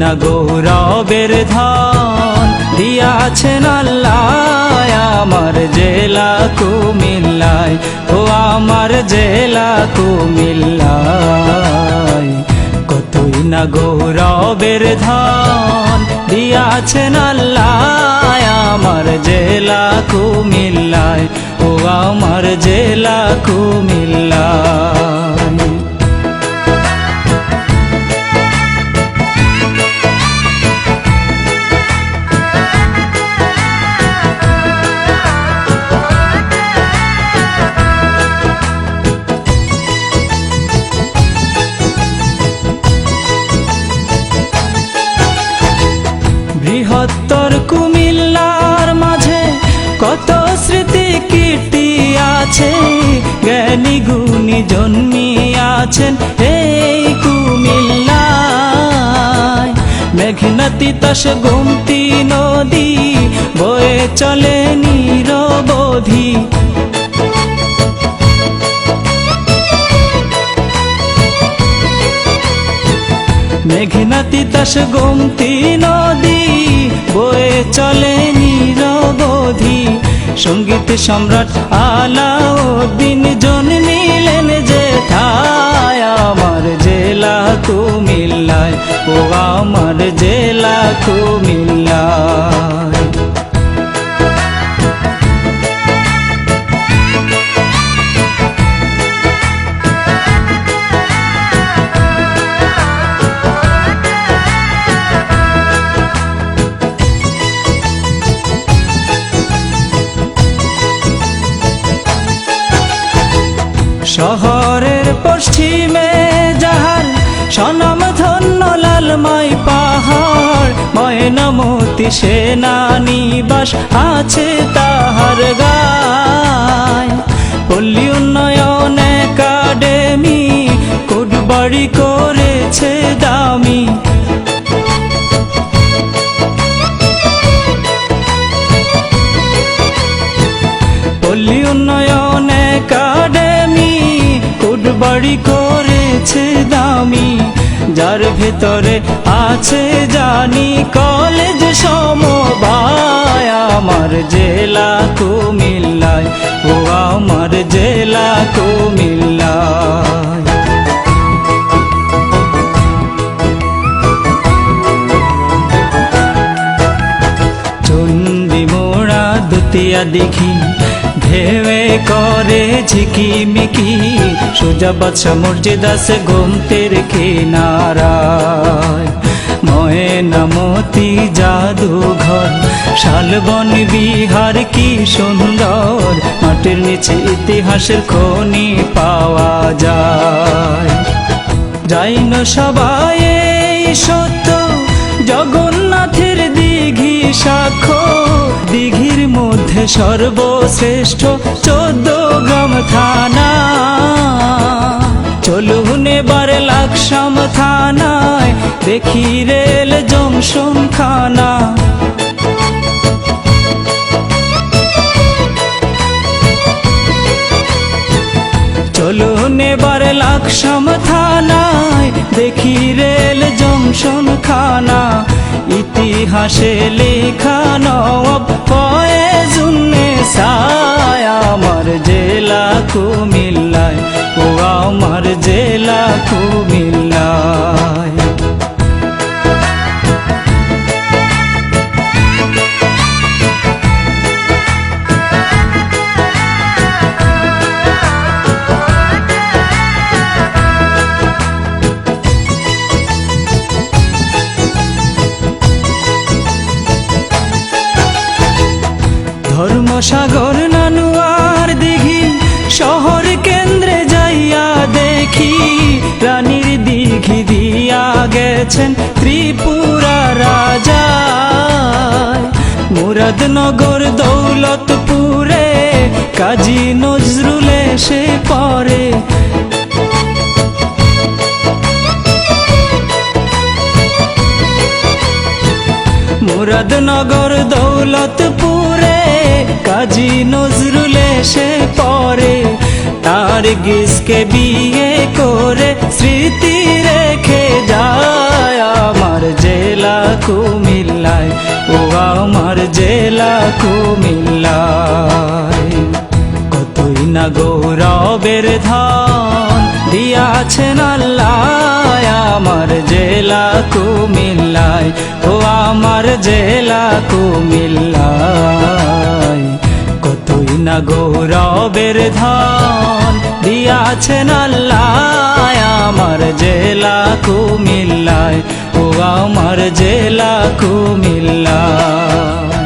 না গৌরবের ধন, দিয়াছেন আল্লাহ আমার জেলা কুমিল্লায়। ও আমার জেলা কুমিল্লায়। কতই না গৌরবের ধন, দিয়াছেন আল্লাহ আমার জেলা কুমিল্লায়। ও আমার জেলা কুমিল্লায়। জ্ঞানী জন্মিয়াছেন এই কুমিল্লায়। মেঘনাতি তাস গোমতি নদী বয়ে চলে নিরবধি। মেঘনাতি তাস গোমতি নদী বয়ে চলে নিরবধি। সংগীত সম্রাট আলাউদ্দিন জন্মিলেন যে ঠায় আমার জেলা কুমিল্লায় ও আমার জেলা কুমিল্লায় শহরের পশ্চিমে যাহার সনম ধন্য লালমাই পাহাড়, ময়নামতি সেনানিবাস আছে তাহার গায়। পল্লী উন্নয়ন একাডেমি, কুটবাড়ি করেছে দামি। কুটবাড়ি করেছে দামি, যার ভেতরে আছে জানি কলেজ সমবায়। আমার জেলা কুমিল্লায়, ও আমার জেলা কুমিল্লায়। চন্ডি মোড়া দুতিয়া দেখি ভেবে করে ঝিকিমিকি, সোজা বাদশা মসজিদ আছে গোমতের কিনারায়। ময়নামতি জাদুঘর, শালবন বিহার কি সুন্দর, মাটির নিচে ইতিহাসের খনি পাওয়া যায়। যাইন সবাই সত্য সাক্ষ্য দিঘির মধ্যে সর্বশ্রেষ্ঠ চোদ্দ গ্রাম থানা চলুন এবার লাকসাম থানায়, দেখি রেল জংশন খানা চলুন এবার লাকসাম থানায়, দেখি রেল জংশন খানা ইতিহাসে লেখানো নব ফয়েজুন্নে সায় আমার জেলা কুমিল্লায়। ও আমার জেলা কুমিল্লায় ধর্মসাগর নানুয়ার দিঘি, শহর কেন্দ্রে যাইয়া দেখি, রানীর দিঘি দিয়া গেছেন ত্রিপুরা রাজা মুরাদনগর দৌলতপুরে, কাজী নজরুল এসে পরে মুরাদনগর দৌলতপুরে কাজী নজরুল এসে পরে তার গিসকে বিয়ে করে স্মৃতি রেখে যায় আমার জেলা কুমিল্লায়। ও আমার জেলা কুমিল্লায়। কতই না গৌরবের ধান দিয়াছেন আল্লাহ আমার জেলা কুমিল্লায়। ও আমার জেলা কুমিল্লায়। গৌরবের ধান দিয়াছেন আল্লাহ আমার জেলা কুমিল্লায়। ও আমার জেলা কুমিল্লায়